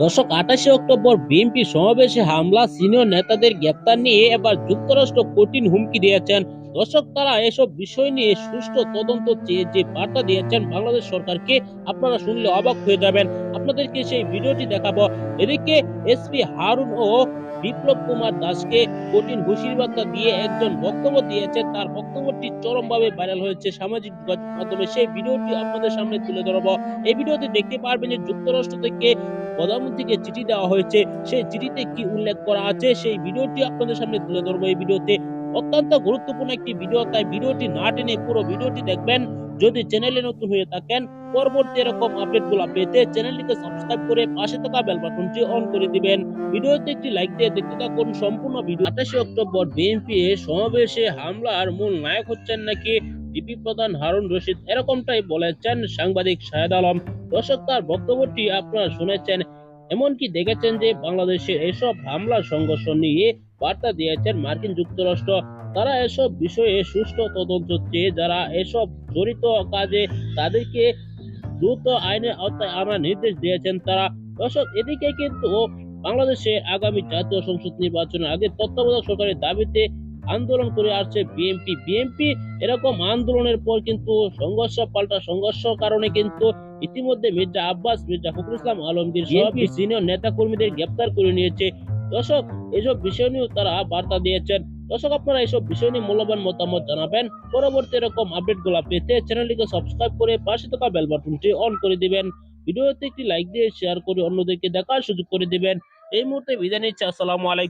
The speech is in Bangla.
দর্শক আঠাশে অক্টোবর বিএনপি সমাবেশে হামলা, সিনিয়র নেতাদের গ্রেপ্তার নিয়ে এবার যুক্তরাষ্ট্র কঠিন হুমকি দিয়েছেন। দর্শক, তারা এসব বিষয় নিয়ে সুষ্ঠু তদন্ত চেয়ে যে বার্তা দিয়েছেন বাংলাদেশ সরকারকে, আপনারা শুনলে অবাক হয়ে যাবেন। আপনাদেরকে সেই ভিডিওটি দেখাবো। এদিকে এসপি হারুন ও বিপ্লব কুমার দাসকে কঠিন হুঁশিয়ারি বার্তা দিয়ে একজন বক্তব্য দিয়েছে তার বক্তব্যটি চরমভাবে ভাইরাল হয়েছে সামাজিক মাধ্যমে। সেই ভিডিওটি আপনাদের সামনে তুলে ধরবো। এই ভিডিওতে দেখতে পারবেন যে যুক্তরাষ্ট্র থেকে প্রধানমন্ত্রীকে চিঠি দেওয়া হয়েছে। সেই চিঠিতে কি উল্লেখ করা আছে সেই ভিডিওটি আপনাদের সামনে তুলে ধরবো এই ভিডিওতে। অত্যন্ত গুরুত্বপূর্ণ একটি ভিডিও, তাই ভিডিওটি না টেনে পুরো ভিডিওটি দেখবেন। যদি চ্যানেলে নতুন হয়ে থাকেন পরবর্তী এরকম আপডেটগুলো পেতে চ্যানেলটিকে সাবস্ক্রাইব করে পাশে থাকা বেল বাটনটি অন করে দিবেন। ভিডিওতে একটি লাইক দিয়ে দেখতে থাকুন সম্পূর্ণ ভিডিও। আঠাশে অক্টোবর বিএনপি সমাবেশে হামলার মূল নায়ক হচ্ছেন নাকি ডিপি প্রধান হারুন রশিদ? এরকমটাই বলেছেন সাংবাদিক শাহেদ আলম। দর্শক, তার বক্তব্যটি আপনারা শুনেছেন, এমনকি দেখেছেন যে বাংলাদেশে এসব হামলা সংঘর্ষ নিয়ে বার্তা দিয়েছেন মার্কিন যুক্তরাষ্ট্র। তারা এসব বিষয়ে সুষ্ঠু তদন্ত চেয়ে, যারা এসব জড়িত কাজে তাদেরকে দ্রুত আইনের আওতায় আনার নির্দেশ দিয়েছেন তারা। দর্শক এদিকে কিন্তু বাংলাদেশে আগামী জাতীয় সংসদ নির্বাচনের আগে তত্ত্বাবধায়ক সরকারের দাবিতে আন্দোলন করে আসছে বিএনপি। বিএনপি এরকম আন্দোলনের পর কিন্তু সংঘর্ষ পাল্টা সংঘর্ষ কারণে কিন্তু ইতিমধ্যে মির্জা আব্বাস মির্জা ফখরুল ইসলাম আলমগীর সব সিনিয়র নেতা কর্মীদের গ্রেপ্তার করে নিয়েছে। দর্শক এসব বিষয় নিয়েও তারা বার্তা দিয়েছেন। দর্শক, আপনারা এইসব বিষয় নিয়ে মূল্যবান মতামত জানাবেন। পরবর্তী এরকম আপডেটগুলা পেতে চ্যানেলটিকে সাবস্ক্রাইব করে পাশে থাকা বেল বাটনটি অন করে দিবেন। ভিডিওতে একটি লাইক দিয়ে শেয়ার করে অন্যদেরকে দেখার সুযোগ করে দিবেন। এই মুহূর্তে বিদায় নিচ্ছে। আসসালামু আলাইকুম।